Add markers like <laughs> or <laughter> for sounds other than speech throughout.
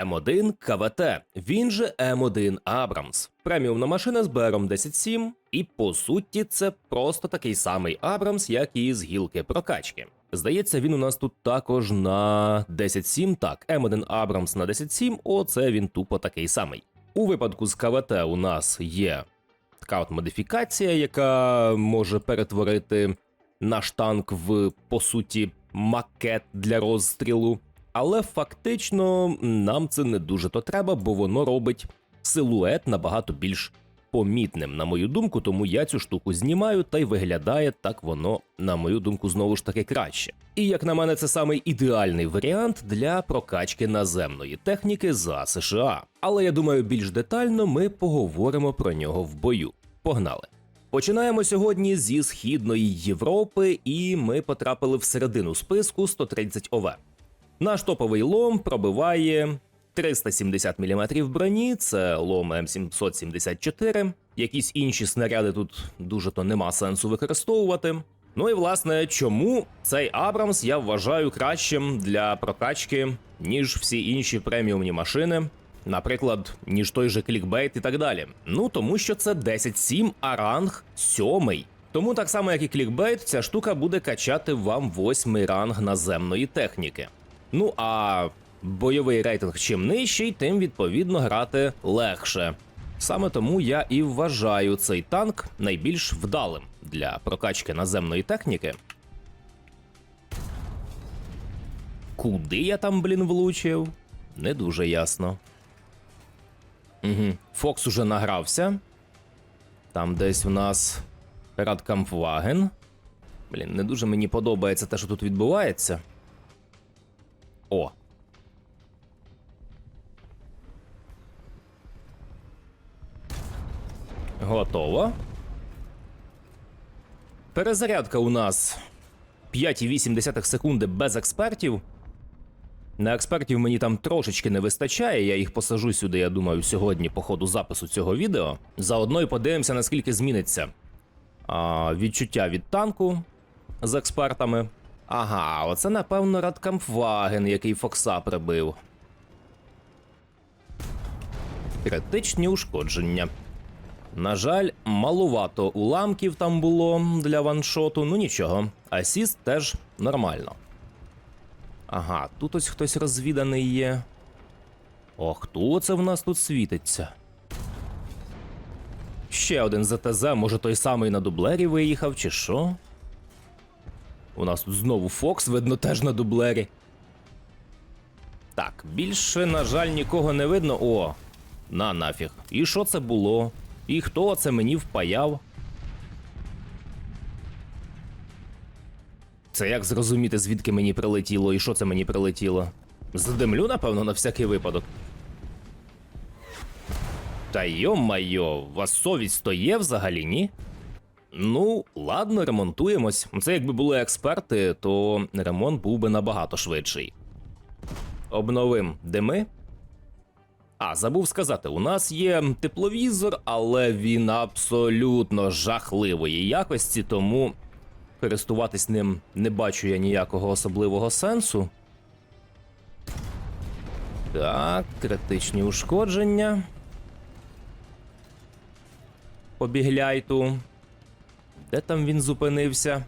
М1 КВТ, він же М1 Абрамс. Преміумна машина з БРом 10.7, і по суті це просто такий самий Абрамс, як і з гілки прокачки. Здається, він у нас тут також на 10.7, так, М1 Абрамс на 10.7, оце він тупо такий самий. У випадку з КВТ у нас є така от модифікація, яка може перетворити наш танк в по суті макет для розстрілу. Але фактично нам це не дуже то треба, бо воно робить силует набагато більш помітним, на мою думку, тому я цю штуку знімаю, та й виглядає так воно, на мою думку, знову ж таки краще. І як на мене, це самий ідеальний варіант для прокачки наземної техніки за США. Але я думаю, більш детально ми поговоримо про нього в бою. Погнали! Починаємо сьогодні зі східної Європи, і ми потрапили в середину списку 130 ОВ. Наш топовий лом пробиває 370 мм броні, це лом М774. Якісь інші снаряди тут дуже то нема сенсу використовувати. Ну і власне, чому цей Абрамс я вважаю кращим для прокачки, ніж всі інші преміумні машини, наприклад, ніж той же клікбейт і так далі. Ну тому що це 10.7, а ранг 7. Тому так само, як і клікбейт, ця штука буде качати вам восьмий ранг наземної техніки. Ну а бойовий рейтинг чим нижчий, тим відповідно грати легше. Саме тому я і вважаю цей танк найбільш вдалим для прокачки наземної техніки. Куди я там, блін, влучив? Не дуже ясно. Угу. Фокс уже награвся. Там десь у нас Радкампваген. Блін, не дуже мені подобається те, що тут відбувається. О. Готово. Перезарядка у нас 5,8 секунди без експертів. На експертів мені там трошечки не вистачає, я їх посажу сюди, я думаю, сьогодні по ходу запису цього відео. Заодно і подивимося, наскільки зміниться а, відчуття від танку з експертами. Ага, оце напевно Радкампваген, який Фокса прибив. Критичні ушкодження. На жаль, малувато уламків там було для ваншоту, ну нічого. Асіст теж нормально. Ага, тут ось хтось розвіданий є. О, хто це в нас тут світиться? Ще один ЗТЗ, може той самий на дублері виїхав, чи що? У нас тут знову Фокс, видно, теж на дублері. Так, більше, на жаль, нікого не видно. О, на нафіг. І що це було? І хто це мені впаяв? Це як зрозуміти, звідки мені прилетіло і що це мені прилетіло? Задимлю, напевно, на всякий випадок. Та йо-майо, вас совість то є взагалі, ні? Ну, ладно, ремонтуємось. Це якби були експерти, то ремонт був би набагато швидший. Обновим дими. А, забув сказати, у нас є тепловізор, але він абсолютно жахливої якості, тому користуватись ним не бачу я ніякого особливого сенсу. Так, критичні ушкодження. По бігляйту. Де там він зупинився?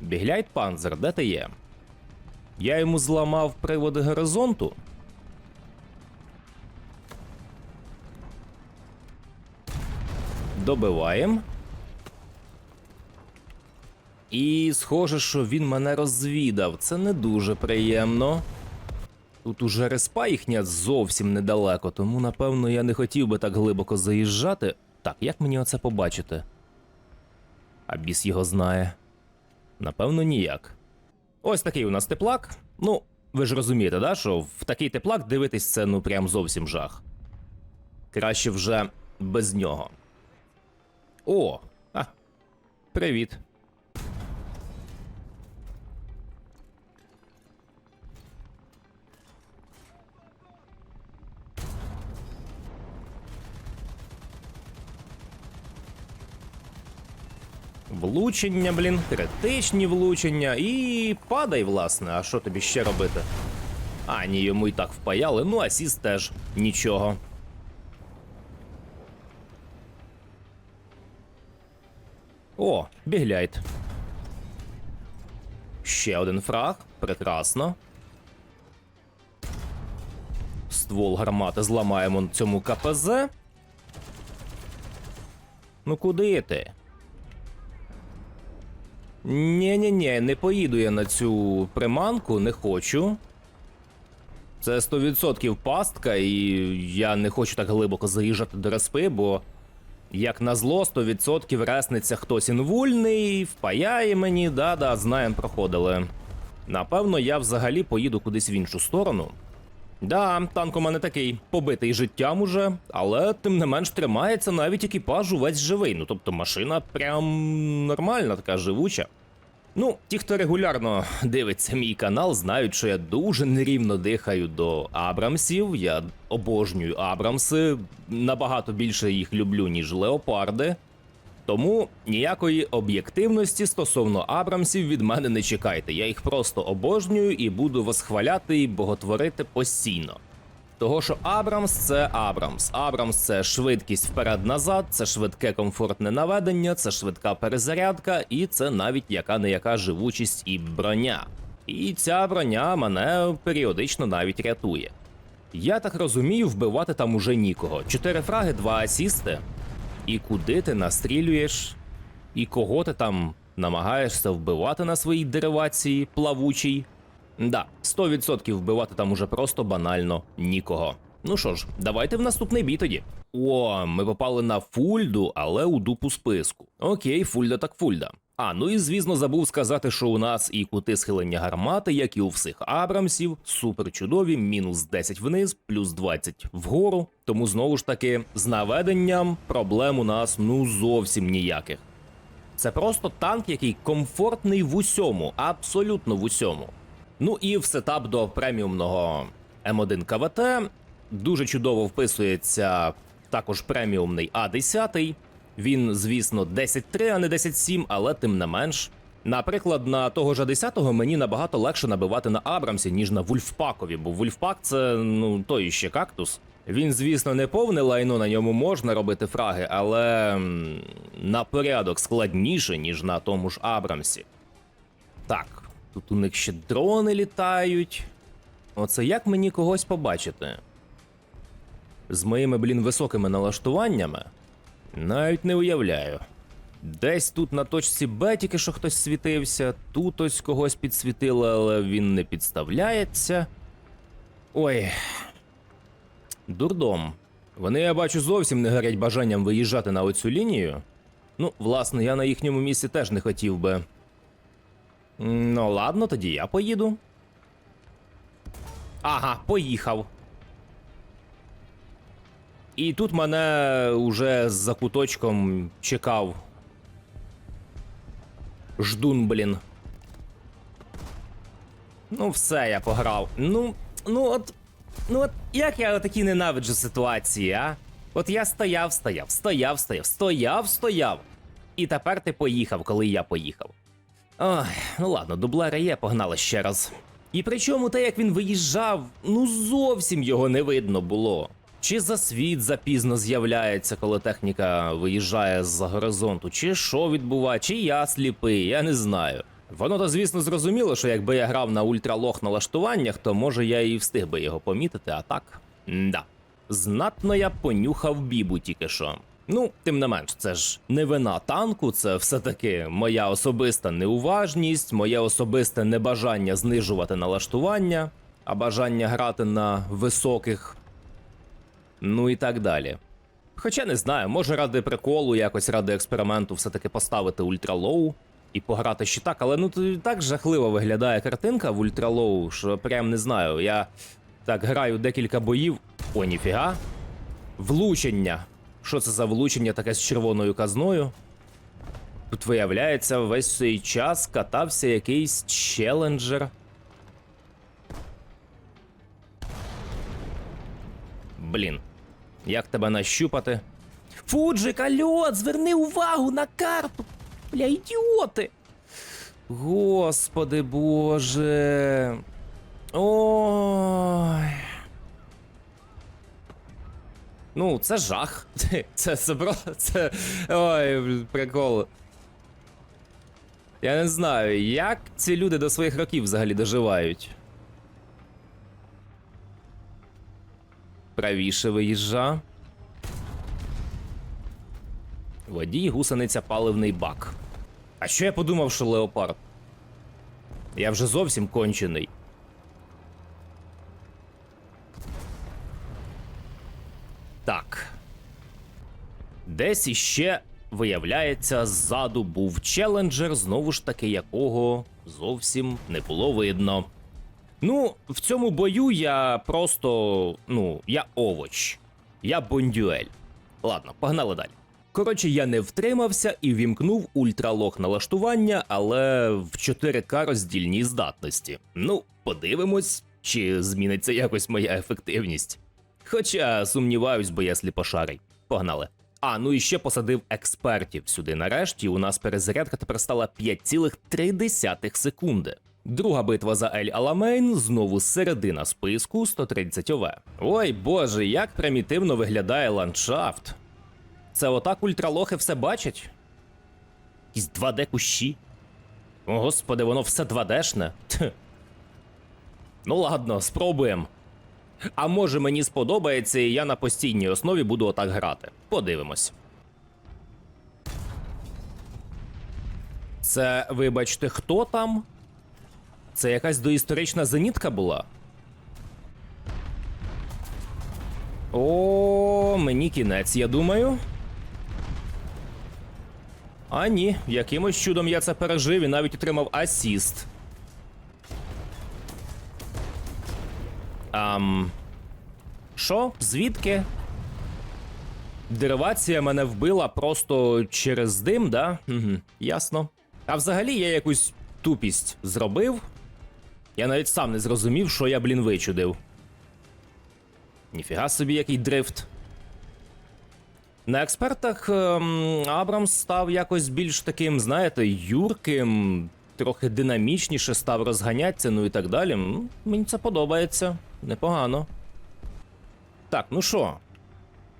Бігляйт панзер, де ти є? Я йому зламав приводи горизонту. Добиваємо. І схоже, що він мене розвідав. Це не дуже приємно. Тут уже респа їхня зовсім недалеко, тому напевно я не хотів би так глибоко заїжджати. Так, як мені оце побачити? А біс його знає. Напевно, ніяк. Ось такий у нас теплак. Ну, ви ж розумієте, да, що в такий теплак дивитись це ну прям зовсім жах. Краще вже без нього. О! А, привіт. Влучення, блін, критичні влучення і падай, власне, а що тобі ще робити? А, йому і так впаяли, ну асіст теж нічого. О, бігляйт. Ще один фраг. Прекрасно. Ствол гармати зламаємо цьому КПЗ. Ну куди ти? Ні-ні-ні, не поїду я на цю приманку, не хочу. Це 100% пастка, і я не хочу так глибоко заїжджати до респи, бо як назло, 100% ресниться хтось інвульний, впаяє мені, да-да, знаєм, проходили. Напевно, я взагалі поїду кудись в іншу сторону. Да, танк у мене такий побитий життям уже, але тим не менш тримається навіть екіпаж увесь живий. Ну тобто машина прям нормальна, така живуча. Ну, ті, хто регулярно дивиться мій канал, знають, що я дуже нерівно дихаю до Абрамсів. Я обожнюю Абрамси, набагато більше їх люблю, ніж леопарди. Тому ніякої об'єктивності стосовно Абрамсів від мене не чекайте. Я їх просто обожнюю і буду восхваляти і боготворити постійно. Того, що Абрамс це Абрамс. Абрамс це швидкість вперед-назад, це швидке комфортне наведення, це швидка перезарядка, і це навіть яка не яка живучість і броня. І ця броня мене періодично навіть рятує. Я так розумію, вбивати там уже нікого. Чотири фраги, два асісти. І куди ти настрілюєш? І кого ти там намагаєшся вбивати на своїй деривації плавучій? Да, 100% вбивати там уже просто банально нікого. Ну що ж, давайте в наступний бій тоді. О, ми попали на фульду, але у дупу списку. Окей, фульда так фульда. А, ну і звісно, забув сказати, що у нас і кути схилення гармати, як і у всіх Абрамсів, супер чудові, мінус 10 вниз, плюс 20 вгору. Тому знову ж таки, з наведенням проблем у нас ну зовсім ніяких. Це просто танк, який комфортний в усьому, абсолютно в усьому. Ну і в сетап до преміумного М1 КВТ дуже чудово вписується також преміумний А10. Він, звісно, 10.3, а не 10.7, але тим не менш. Наприклад, на того ж А10 мені набагато легше набивати на Абрамсі, ніж на Вульфпакові, бо Вульфпак це ну той ще кактус. Він, звісно, не повне лайно, на ньому можна робити фраги, але на порядок складніше, ніж на тому ж Абрамсі. Так, тут у них ще дрони літають. Оце як мені когось побачити? З моїми, блін, високими налаштуваннями? Навіть не уявляю. Десь тут на точці Б тільки що хтось світився, тут ось когось підсвітили, але він не підставляється. Ой. Дурдом. Вони, я бачу, зовсім не горять бажанням виїжджати на оцю лінію. Ну, власне, я на їхньому місці теж не хотів би. Ну, ладно, тоді я поїду. Ага, поїхав. І тут мене уже за куточком чекав. Ждун, блін. Ну, все, я пограв. Ну, ну от. Ну от як я такі ненавиджу ситуації, а? От я стояв, стояв, стояв, стояв, стояв, стояв. І тепер ти поїхав, коли я поїхав. Ой, ну ладно, дублера є, погнали ще раз. І причому те, як він виїжджав, ну зовсім його не видно було. Чи за світ запізно з'являється, коли техніка виїжджає з-за горизонту, чи що відбуває, чи я сліпий, я не знаю. Воно то, звісно, зрозуміло, що якби я грав на ультралох налаштуваннях, то може я і встиг би його помітити, а так. Да. Знатно я понюхав бібу тільки що. Ну, тим не менш, це ж не вина танку, це все-таки моя особиста неуважність, моє особисте небажання знижувати налаштування, а бажання грати на високих, ну і так далі. Хоча не знаю, може ради приколу, якось ради експерименту все-таки поставити ультралоу і пограти ще так, але ну так жахливо виглядає картинка в ультралоу, що прям не знаю. Я так граю декілька боїв. О, ніфіга. Влучення. Що це за влучення таке з червоною казною? Тут виявляється, весь цей час катався якийсь челенджер. Блін, як тебе нащупати? Фуджик, альо, зверни увагу на карту! Бля, ідіоти! Господи боже. Ой. Ну, це жах. <laughs> Це, це, про- це. Ой, прикол. Я не знаю, як ці люди до своїх років взагалі доживають. Правіше виїжджа. Водій, гусениця, паливний бак. А що я подумав, що леопард? Я вже зовсім кончений. Так. Десь іще, виявляється, ззаду був челенджер, знову ж таки, якого зовсім не було видно. Ну, в цьому бою я просто. Ну, я овоч. Я бондюель. Ладно, погнали далі. Коротше, я не втримався і вімкнув ультралог налаштування, але в 4К роздільній здатності. Ну, подивимось, чи зміниться якось моя ефективність. Хоча сумніваюсь, бо я сліпошарий. Погнали. А, ну і ще посадив експертів сюди. Нарешті у нас перезарядка тепер стала 5,3 секунди. Друга битва за Ель Аламейн знову середина списку 130 ОВ. Ой боже, як примітивно виглядає ландшафт. Це отак ультралохи все бачать? Якісь 2D кущі. О, господи, воно все 2D-шне. Ну ладно, спробуємо. А може мені сподобається, і я на постійній основі буду отак грати. Подивимось. Це, вибачте, хто там? Це якась доісторична зенітка була? О, мені кінець, я думаю. А ні, якимось чудом я це пережив і навіть отримав асіст. Ам. Що? Звідки? Деривація мене вбила просто через дим, да? Угу, ясно. А взагалі я якусь тупість зробив. Я навіть сам не зрозумів, що я, блін, вичудив. Ніфіга собі, який дрифт. На експертах ем, Абрамс став якось більш таким, знаєте, юрким, трохи динамічніше став розганятися, ну і так далі. Мені це подобається. Непогано. Так, ну що?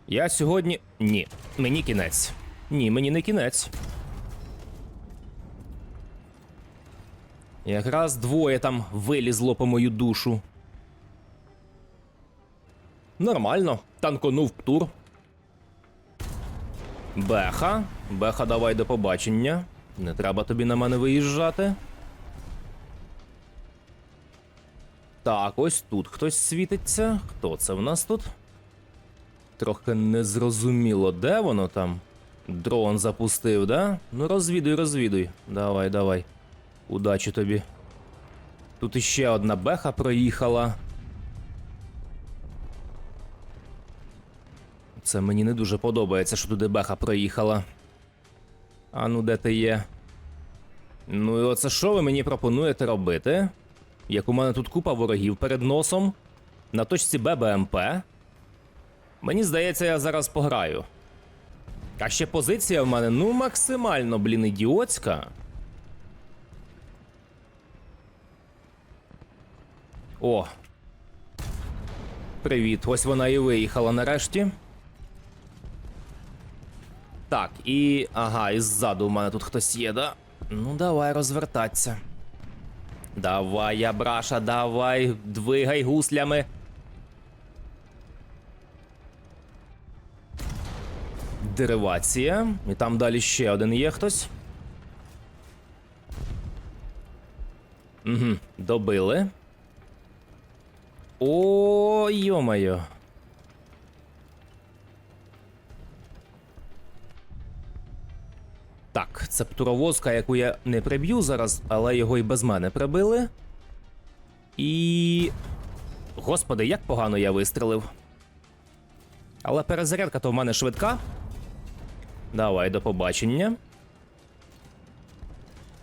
Я сьогодні. Ні, мені кінець. Ні, мені не кінець. Якраз двоє там вилізло по мою душу. Нормально, танконув птур. Беха. Беха, давай до побачення. Не треба тобі на мене виїжджати. Так, ось тут хтось світиться. Хто це в нас тут? Трохи незрозуміло, де воно там? Дрон запустив, да? Ну розвідуй, розвідуй. Давай, давай. Удачі тобі. Тут іще одна беха проїхала. Це мені не дуже подобається, що туди беха проїхала. А ну де ти є? Ну і оце що ви мені пропонуєте робити? Як у мене тут купа ворогів перед носом. На точці Б БМП. Мені здається, я зараз пограю. А ще позиція в мене ну максимально, блін, ідіотська. О. Привіт, ось вона і виїхала нарешті. Так, і. Ага, і ззаду у мене тут хтось є, да? Ну, давай розвертатися. Давай, Ябраша, давай, двигай гуслями. Деривація. І там далі ще один є хтось. Угу, добили. О, йо-моє. Так, це птуровозка, яку я не приб'ю зараз, але його і без мене прибили. І. Господи, як погано я вистрелив. Але перезарядка то в мене швидка. Давай, до побачення.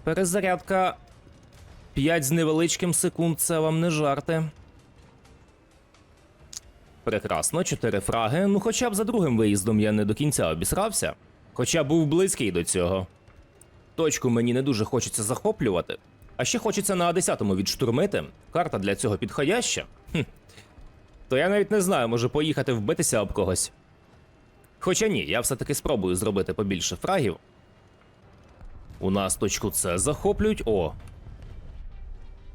Перезарядка 5 з невеличким секунд, це вам не жарти. Прекрасно, 4 фраги. Ну, хоча б за другим виїздом я не до кінця обісрався. Хоча був близький до цього. Точку мені не дуже хочеться захоплювати. А ще хочеться на 10-му відштурмити. Карта для цього підходяща. Хм. То я навіть не знаю, може поїхати вбитися об когось. Хоча ні, я все-таки спробую зробити побільше фрагів. У нас точку С захоплюють. О.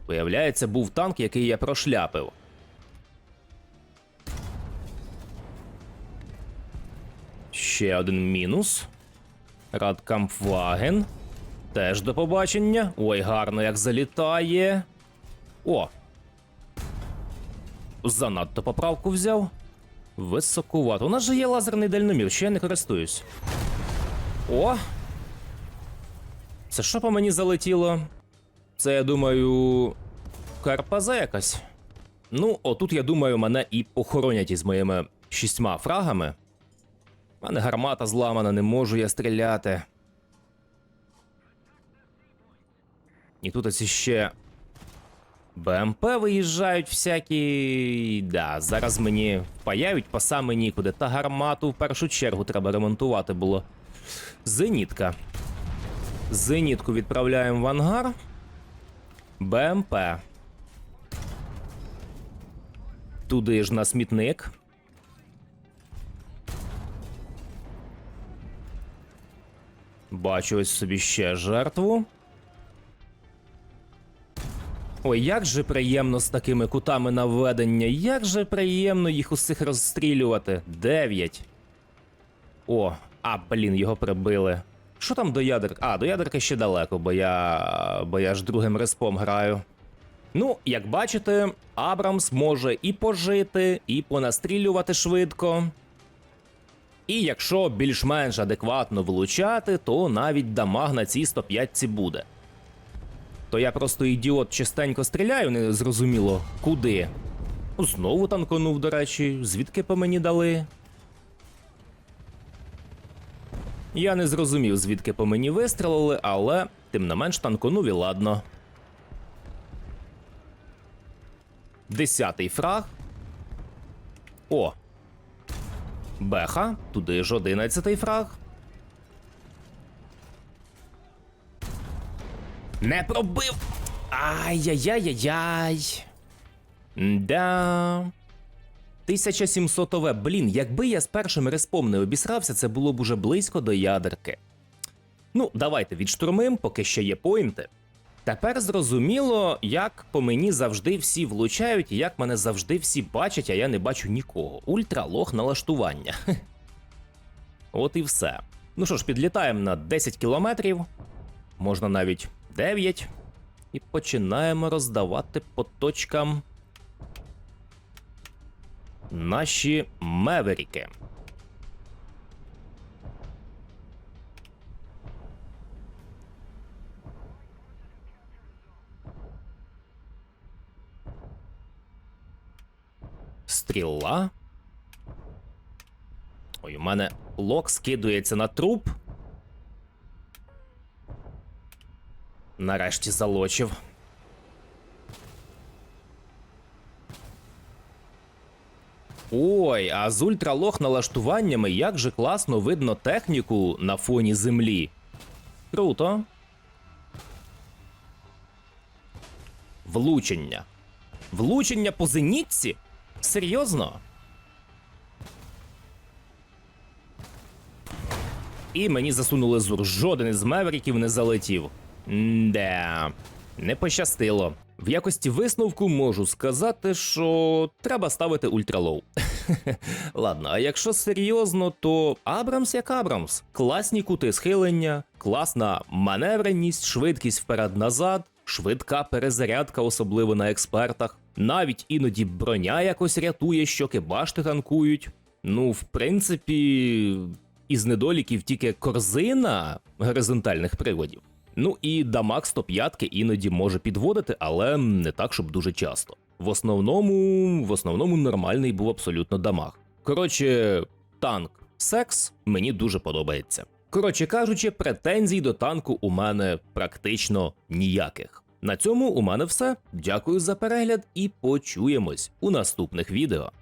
Виявляється, був танк, який я прошляпив. Ще один мінус. Радкампваген. Теж до побачення. Ой, гарно як залітає. О. Занадто поправку взяв. Високувато. У нас же є лазерний дальномір, що я не користуюсь. О! Це що по мені залетіло? Це, я думаю. Карпаза якась. Ну, отут, я думаю, мене і похоронять із моїми шістьма фрагами. У мене гармата зламана, не можу я стріляти. І тут ось ще БМП виїжджають всякі. Да, зараз мені впаяють по саме нікуди. Та гармату в першу чергу треба ремонтувати було. Зенітка. Зенітку відправляємо в ангар. БМП. Туди ж на смітник. Бачу ось собі ще жертву. Ой, як же приємно з такими кутами наведення, як же приємно їх усіх розстрілювати. Дев'ять. О, а, блін, його прибили. Що там до ядерки? А, до ядерки ще далеко, бо я. бо я ж другим респом граю. Ну, як бачите, Абрамс може і пожити, і понастрілювати швидко. І якщо більш-менш адекватно влучати, то навіть дамаг на цій 105 буде. То я просто ідіот частенько стріляю, не зрозуміло куди. Знову танконув, до речі, звідки по мені дали. Я не зрозумів, звідки по мені вистрелили, але тим не менш танконув і ладно. Десятий фраг. О. Беха. Туди ж одинадцятий фраг. Не пробив. Ай-яй-яй-яй-яй. Да. 1700 ОВ. Блін, якби я з першим респом не обісрався, це було б уже близько до ядерки. Ну, давайте відштурмим, поки ще є поінти. Тепер зрозуміло, як по мені завжди всі влучають, і як мене завжди всі бачать, а я не бачу нікого. Ультралог налаштування. От і все. Ну що ж, підлітаємо на 10 кілометрів, можна навіть 9. І починаємо роздавати по точкам наші меверіки. Стріла. Ой, у мене лок скидується на труп. Нарешті залочив. Ой, а з ультралог налаштуваннями як же класно видно техніку на фоні землі. Круто. Влучення. Влучення по зенітці? Серйозно? І мені засунули зур. Жоден із меверіків не залетів. Де, не пощастило. В якості висновку можу сказати, що треба ставити ультралоу. <laughs> Ладно, а якщо серйозно, то Абрамс як Абрамс. Класні кути схилення, класна маневреність, швидкість вперед-назад, швидка перезарядка, особливо на експертах. Навіть іноді броня якось рятує, щоки башти ганкують. Ну, в принципі, із недоліків тільки корзина горизонтальних приводів. Ну і дамаг 105 іноді може підводити, але не так, щоб дуже часто. В основному, в основному нормальний був абсолютно дамаг. Коротше, танк секс мені дуже подобається. Коротше кажучи, претензій до танку у мене практично ніяких. На цьому у мене все. Дякую за перегляд і почуємось у наступних відео.